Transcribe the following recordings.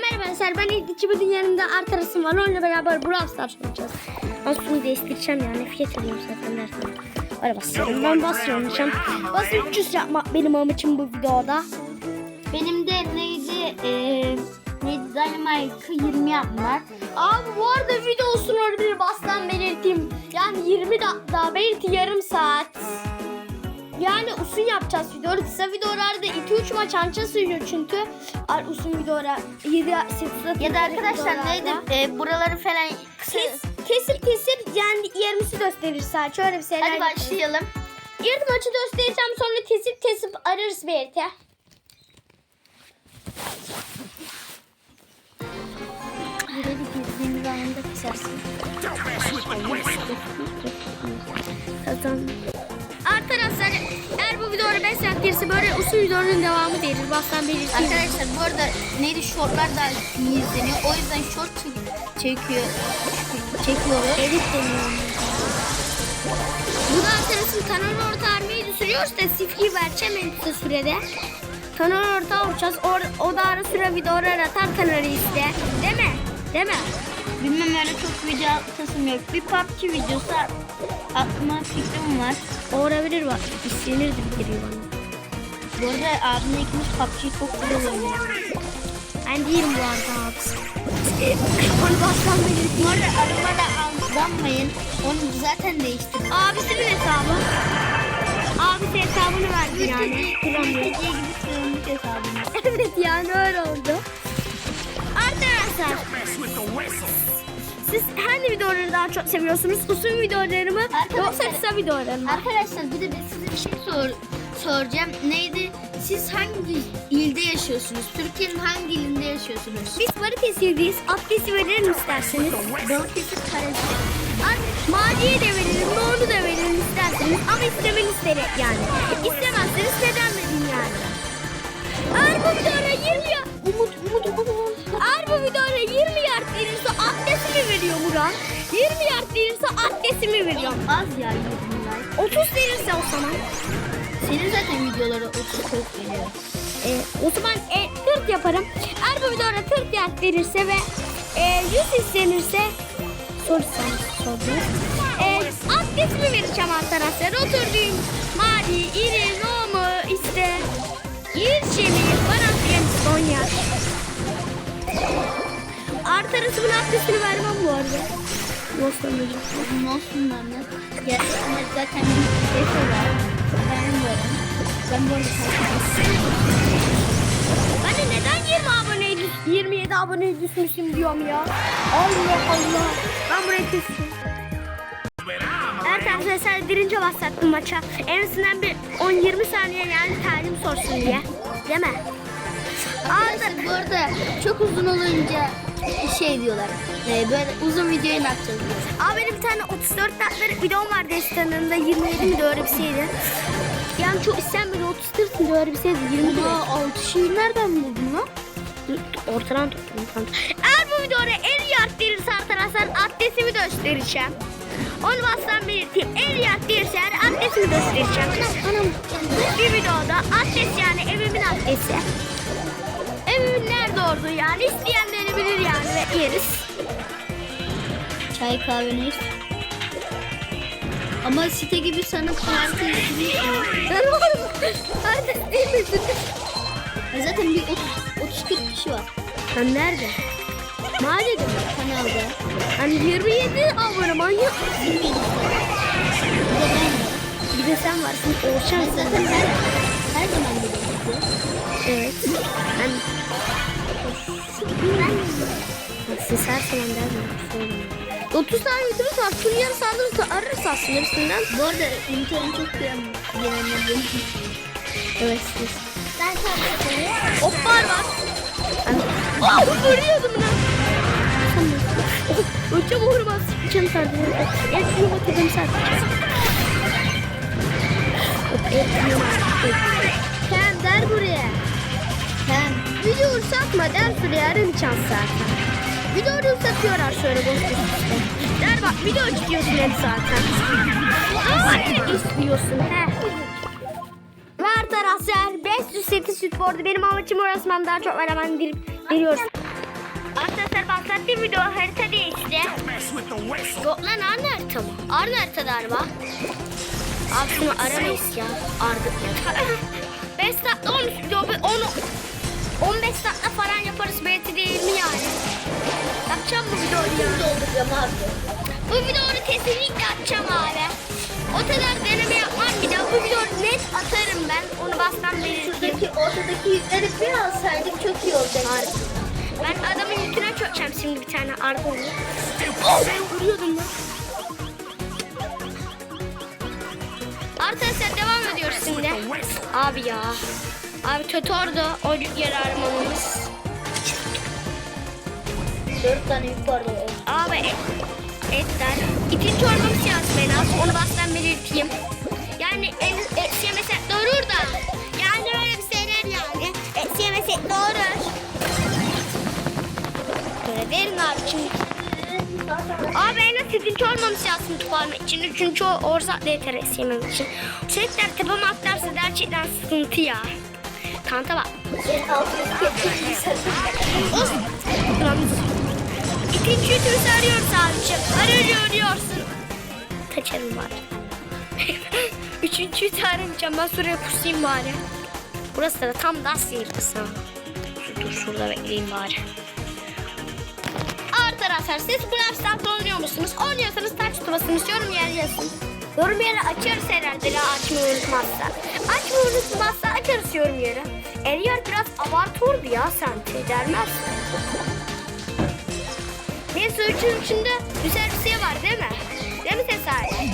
merhaba arkadaşlar. Ben İldiçi bugün yanımda arkadaşım var. Onunla beraber Brawl Stars oynayacağız. Ben suyu değiştireceğim yani. Fiyat alıyorum zaten dersen. Öyle basıyorum. Ben basıyorum. Basın 300 yapmak benim amacım bu videoda. Benim de neydi? Eee neydi? Dynamite'ı 20 yapmak. Abi bu arada video olsun olabilir. Bastan belirteyim. Yani 20 dakika belki yarım saat. Yani uzun yapacağız videoları. Kısa videolarda 2-3 maç anca sürüyor çünkü. Ar uzun videolar 7 8 Ya da arkadaşlar neydi? Eee buraları falan Kes, kesir kesir yani yerimizi gösterir sadece öyle bir şeyler. Hadi başlayalım. İlk maçı göstereceğim sonra kesip kesip ararız belki. Burayı girdiğimiz anında kesersin. 5 saat gelirse böyle usul videonun devamı verir. Bastan belirteyim. Arkadaşlar bu arada neydi? Shortlar da izleniyor. O yüzden short çek- çekiyor. Çekiyoruz. Edit deniyorum. Bu da arkadaşım kanal orta armayı düşürüyoruz da sifri vereceğim en sürede. Kanal orta olacağız. Or, o da ara sıra videolar atar kanalı işte. Değil mi? Değil mi? Bilmem öyle çok video atasım yok. Bir PUBG videosu atma fikrim var. Olabilir bak. İstenirdim geliyor bana. Bu arada abimle ikimiz PUBG'yi çok güzel oynuyoruz. Ben değilim bu arada abi. Onu bastan Bu belirteyim. arada adıma da aldanmayın. Onu zaten değiştirdim. Abisinin hesabı. Abisi hesabını verdi yani. Kuramıyor. Hediye gibi evet yani öyle oldu. Arkadaşlar siz hangi videoları daha çok seviyorsunuz? Uzun videolarımı yoksa kısa videolarımı? Arkadaşlar bir de ben size bir şey sor, soracağım. Neydi? Siz hangi ilde yaşıyorsunuz? Türkiye'nin hangi ilinde yaşıyorsunuz? Biz Balıkesir'deyiz. Adresi verelim isterseniz. Balıkesir Kalesi. Maliye de verelim, doğru da verelim isterseniz. Ama istemeniz gerek yani. İstemezseniz neden verin yani? Eğer bu videoya 20 ya... Umut, Umut, Umut. Eğer bu videoya 20 yard verirse adresimi veriyor Murat. 20 yard verirse adresimi veriyor. Az ya 20 like. 30 verirse o zaman. Senin zaten videoları 30 40 geliyor. E, o zaman e, 40 yaparım. Eğer bu videoya 40 yard verirse ve e, 100 istenirse sorursanız sordunuz. E, adresimi vereceğim arkadaşlar. Oturduğum Mali, İri, Roma, işte İrşemi, Barakyen, Sonya. Arkadaşımın adresini vermem bu arada. Nasıl anlayacağım? Olsunlar mı? Gerçekten zaten bir şey var. Ben bu arada Ben de neden 20 aboneye düş- 27 aboneye düşmüşüm diyorum ya. Allah Allah. Ben buraya düştüm. Evet arkadaşlar birinci başlattım maça. En azından bir 10-20 saniye yani talim sorsun diye. Değil mi? Arkadaşlar bu arada çok uzun olunca şey diyorlar. e, böyle uzun videoyu ne yapacağız diyorlar. Aa benim bir tane 34 dakikalık videom vardı Destan'ında 27 mi de öyle bir şeydi. Yani çok istenmedi 34 mi de öyle bir şeydi 20 de. Ama altı şeyi nereden buldun lan? Ortadan tuttum. Eğer bu videoda en iyi art verirse arkadaşlar adresimi göstereceğim. Bastan belirteyim. En iyi art verirse yani adresimi göstereceğim. Anam Bir videoda adres yani evimin adresi. Evimin nerede olduğu yani isteyenleri bilir yani ve yeriz. çay kahveniz. Ama site gibi sanıp parti gibi. Ben varım. Adres değil? E zaten bir 30-40 kişi var Sen nerede? Mahallede mi? kanalda. Hani 27 abone manyak? Bilmiyorum. Bir de ben var. Bir de sen varsın. Oğuzhan Ben zaten her, her zaman biliyorum. Evet. Ben... Siz her zaman derdim. 30 tane videomuz var. Şunu yarısı alırsa ararız aslında üstünden. Bu arada internet çok. Beğendim. Evet siz. Ben sadece Hoppar var. Aa vuruyordum lan. Hocam vurmaz. Sıkacağım sardım. El şunu el şunu Sen der buraya. Sen Video satma der şuraya arayacağız zaten. Videoyu satıyorlar şöyle boş boş işte. Der bak video çıkıyorsun hep zaten. Ne istiyorsun he? Ver taraftar 508 süt bordu. Benim amacım orası ben daha çok var hemen verip veriyoruz. Arkadaşlar bahsettiğim video harita değişti. Mess with the whistle. Yok lan aynı harita mı? Aynı harita galiba. Abi şunu aramayız ya. Ardık ya. 5 dakika olmuş video. 10 15 dakika falan yaparız belki değil mi yani? Yapacağım bu videoyu. Dolduracağım abi. Bu videoyu kesinlikle atacağım abi. O kadar deneme yapmam bir daha. Bu videoyu net atarım ben. Onu bastan belirteyim. Şuradaki ortadaki yükleri bir alsaydık çok iyi olacaktı. Ben adamın yüküne çökeceğim şimdi bir tane argonu. Oh, ben vuruyordum lan. Arkadaşlar devam ediyoruz şimdi. Abi ya. Abi kötü orada o yer aramamız. Dört tane yük vardı. Abi et, etler. İkinci olmamız lazım en az. Onu baştan belirteyim. Yani en, et yemesek doğurur da. Yani öyle bir şeyler yani. Et yemesek doğurur. Böyle verin abi şimdi. Abi en az ikinci olmamız lazım tuvalme için. Üçüncü orsak da yeter et yemem için. Çocuklar tepeme atlarsa gerçekten sıkıntı ya. Kanta bak. En yüzümüzü arıyoruz abicim. Arıyor arıyorsun. Kaçarım bari. Üçüncüyü de aramayacağım. Ben şuraya pusayım bari. Burası da tam das yeri kısa. Dur, dur şurada bekleyeyim bari. Arkadaşlar siz Brawl Stars'ta oynuyor musunuz? Oynuyorsanız taç tutmasınız. Yorum yer yazın. Yorum yeri açarız herhalde ya açmayı unutmazsa. Açmayı unutmazsa açarız yorum yeri. Eğer biraz abartıyordu ya sanki dermez. Neyse üçün içinde güzel bir şey var değil mi? Değil mi Tesay?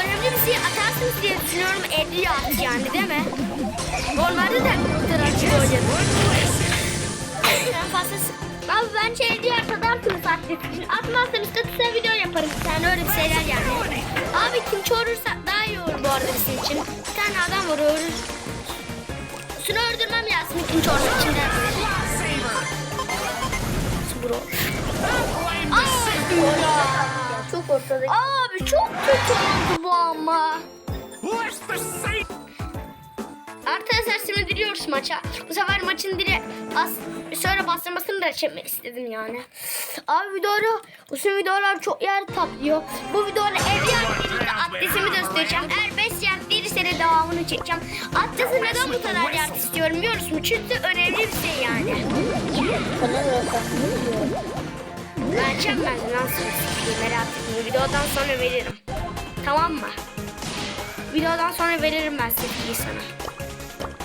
Önemli bir şey atarsınız diye düşünüyorum 50 at yani değil mi? Normalde de bu çok oynadım. En fazlası Abi ben şey diğer atarsınız atlet için. Atmazsanız da kısa video yaparım. Bir tane öyle bir şeyler yani. Abi kim çoğurursa daha iyi olur bu arada bizim için. Bir tane adam var öldür. Şunu öldürmem lazım kim çoğurmak için ortadaki. Abi çok kötü oldu bu ama. Arkadaşlar şimdi diliyoruz maça. Bu sefer maçın dili as şöyle bastırmasını da çekmek istedim yani. Abi videoda uzun videolar çok yer kaplıyor. Bu videoda 50 yer değilse adresimi göstereceğim. Eğer 5 yer değilse de devamını çekeceğim. Adresi neden bu kadar yer istiyorum biliyor musun? Çünkü önemli bir şey yani. Vereceğim ben nasıl bir şey merak etmeyin. Videodan sonra veririm. Tamam mı? Videodan sonra veririm ben sevgiyi sana.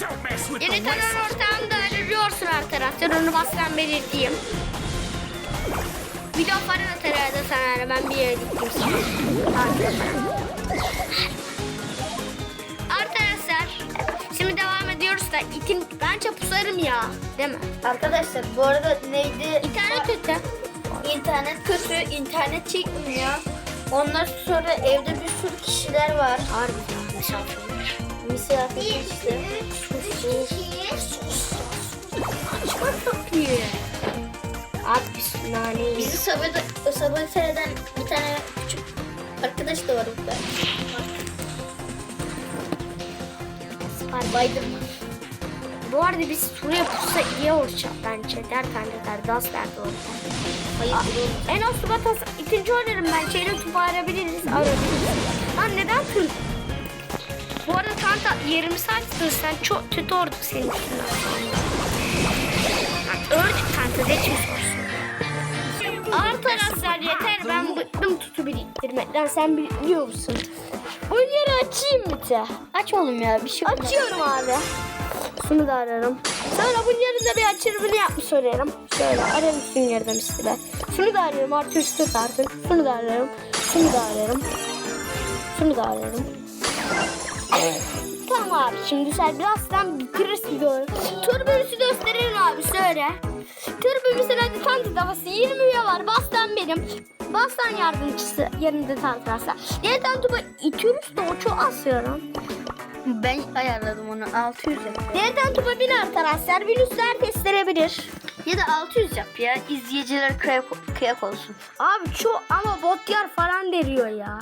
Don't mess with the Yeni tanın whistle. ortağında arıyorsun arkadaşlar. Onu bastan belirteyim. Video falan atar arada sana. Ben bir yere gittim sana. Arkadaşlar. Şimdi devam ediyoruz da itin bence pusarım ya. Değil mi? Arkadaşlar bu arada neydi? İnternet kötü. İnternet kötü, internet çekmiyor. Ondan sonra evde bir sürü kişiler var. Harbi misafirler. Misafir işte. Açma kapıyı. Abi biz naneyi. Bizi sabah sabah eden bir tane küçük arkadaş da var burada. Spider-Man. Bu arada biz şuraya pusa iyi olacak bence. Derken der, das derdi orada. Hayır. En az Subatas ikinci oynarım ben. Şeyle topu arabiliriz. Arabiliriz. Lan neden tır? Bu arada Kanta 20 saatsin sen çok kötü ordu senin. Lan Öldük Kanta geçmiş olsun. Arkadaşlar yeter ben bıktım tutu biriktirmekten sen biliyor musun? Bu yeri açayım mı te? Aç oğlum ya bir şey. Açıyorum abi. Şunu da ararım. Sonra bunun yerinde bir açırımını yapmış ararım. Şöyle ararım süngerden işte. Şunu da arıyorum artı tut artık. Şunu da ararım. Şunu da ararım. Şunu da ararım. Tamam abi şimdi sen birazdan bitirirsin diyorum. Turbülüsü gösterelim abi söyle. Turbülüsün hadi tanrı davası 20 üye var. Bastan benim. Bastan yardımcısı yerinde tanrısı. Yerden tuba itiyoruz da o Ben ayarladım onu 600 yap. Nereden tuba bin arkadaşlar? Virüsler testlenebilir. Ya da 600 yap ya izleyiciler kıyak, kıyak olsun. Abi çok ama bot yer falan veriyor ya.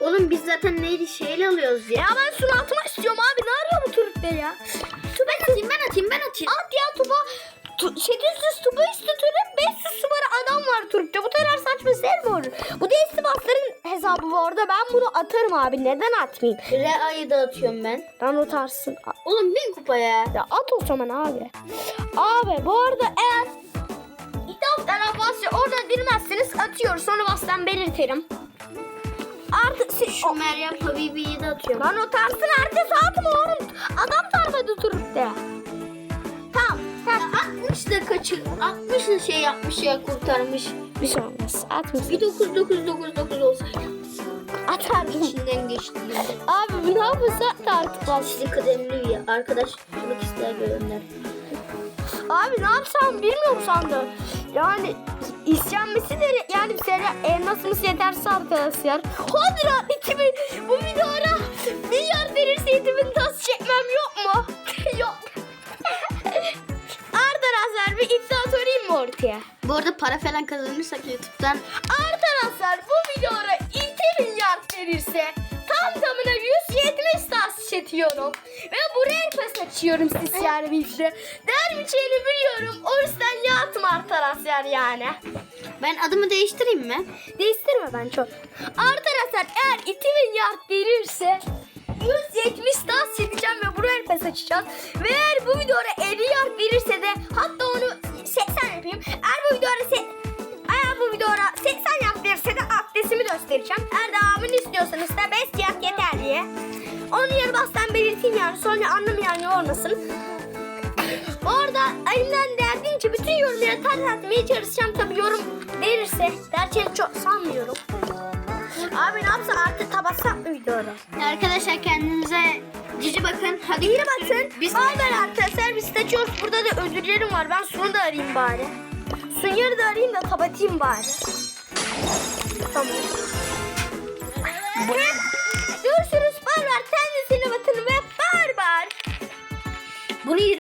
Oğlum biz zaten neydi şeyle alıyoruz ya. Ya ben şunu arada. Ben bunu atarım abi. Neden atmayayım? Rea'yı da atıyorum ben. Ben atarsın. Oğlum bin kupa ya. Ya at o zaman abi. Abi bu arada eğer İtaf'tan Abbasya orada girmezseniz atıyoruz. Sonra bastan belirtirim. Artık siz... Şu Meryem Habibi'yi de atıyorum. Lan o tarsın herkes atma oğlum. Adam tarmadı Türk'te. Tamam. Tamam. 60 da kaçır. 60 da şey yapmış ya kurtarmış. Bir şey olmaz. Atmasın. Bir 9 9 9 9 olsaydı. Atardım. İçinden geçtiğinde. Abi bu ne yapıyorsa at artık bas. Sizi kıdemli üye. Arkadaş şunu ister görenler. Abi ne yapsam bilmiyorum sandı. Yani isyanlısı da yani bir sene elmasımız yeterse arkadaşlar. Hadi lan 2000 bu videoya milyar verirse 2000 tas çekmem yok mu? yok. Arkadaşlar bir iddia sorayım mı ortaya? Bu arada para falan kazanırsak YouTube'dan Arkadaşlar tas çekiyorum. Ve buraya pes açıyorum siz birlikte. Der bir şeyini biliyorum. O yüzden yatım arkadaşlar yani. ben adımı değiştireyim mi? Değiştirme ben çok. Arkadaşlar eğer 2 milyar verirse 170 tas çekeceğim ve buraya pes açacağız. Ve eğer bu videoya 50 yard verirse de hatta onu 80 yapayım. Eğer bu videoya se- eğer bu videoya 80 yard verirse de adresimi göstereceğim. Eğer devamını istiyorsanız da 5 yard yeter diye. Onu yarı bastan belirteyim yani sonra anlamayan olmasın. Orada elimden geldiğince bütün yorumları tar atmaya çalışacağım tabii yorum verirse. Gerçekten çok sanmıyorum. Abi ne yapsa artık tabassak mı videoda? Arkadaşlar kendinize cici bakın. Hadi İyi bakın. Biz Haber arkadaşlar biz kaçıyoruz. Burada da özürlerim var. Ben Sun'u da arayayım bari. Sunyar'ı da arayayım da kapatayım bari. Tamam. বলি